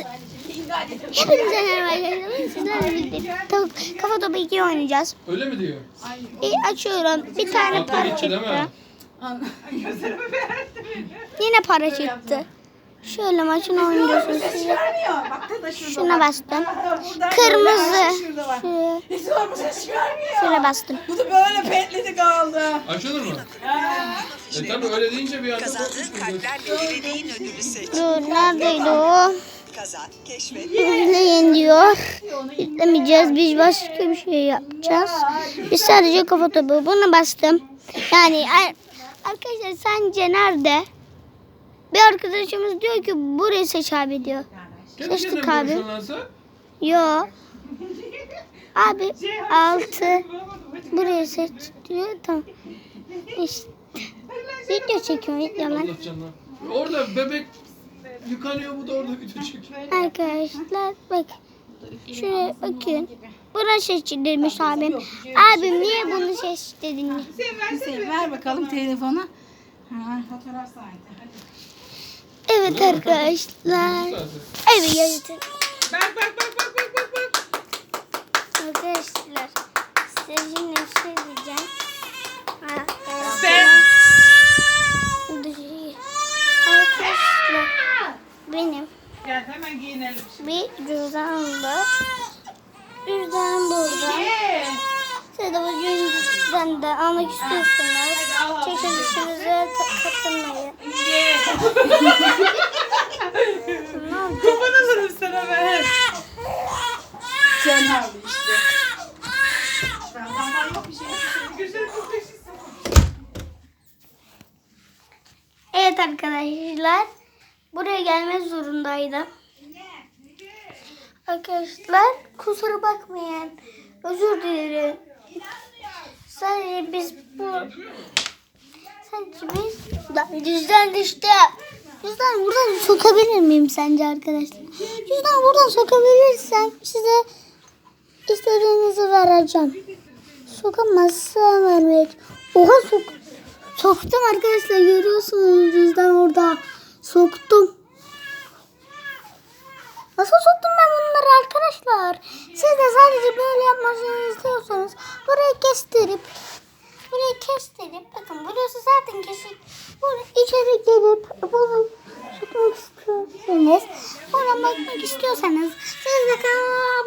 Hepinize merhaba arkadaşlar. Sizlerle birlikte tavuk, kafa topu 2 oynayacağız. Öyle mi diyor? Bir açıyorum. Bir tane Atla para gitti değil mi? çıktı. Yine para çıktı. Şöyle maçın oynuyorsunuz size. Vermiyor. Bak da da şurada. Şuna bastım. Buradan Kırmızı. böyle, Şurada var. Şöyle, Hiç var bu ses vermiyor. şöyle bastım. Bu da böyle petledi kaldı. Açılır mı? Ha. E tabi öyle deyince bir anda Kazandığın kalplerle dileğin ödülü seç. Dur neredeydi o? Kazan, keşfet. Yükleyin diyor. Yüklemeyeceğiz. Biz başka bir şey yapacağız. Biz sadece kafa topu. Bunu bastım. Yani ar- arkadaşlar sence nerede? Bir arkadaşımız diyor ki burayı seç abi diyor. Seçtik abi. Yo. Abi altı burayı seç diyor. Tamam. İşte. Video çekiyorum video lan. Allah canına. Orada bebek yıkanıyor bu da orada video çekiyor. Arkadaşlar bak. Şuraya bakın. Buna seçilmiş abim. Abim niye bunu seçtirdin? Hüseyin ver bakalım telefonu. Ha, fotoğraf saati. Evet arkadaşlar. Evet yayın. Bak bak bak bak bak bak bak. Arkadaşlar size şimdi bir şey diyeceğim. Ha, Gel hemen giyinelim. bir cüzdanım var. Cüzdanım burada. Ye. Siz de bu cüzdanı da almak istiyorsanız çekilişimize katılmayı. Oldu? Kurban olurum sana ben. Sen aldı işte. Benden yok bir şey. Güzel bir şey. Evet arkadaşlar. Buraya gelmek zorundaydım. Arkadaşlar kusura bakmayın. Özür dilerim. Sadece biz bu sadece biz da cüzdan düştü. Cüzdan buradan sokabilir miyim sence arkadaşlar? Cüzdan buradan sokabilirsem size istediğinizi vereceğim. Sokamazsam vermek. Oha sok. Soktum arkadaşlar görüyorsunuz. Soktum. Nasıl soktum ben bunları arkadaşlar? Siz de sadece böyle yapmasını istiyorsanız burayı kestirip burayı kestirip bakın burası zaten kesik. Buraya içeri gelip bunu tutmak istiyorsanız buradan bakmak istiyorsanız siz de kanala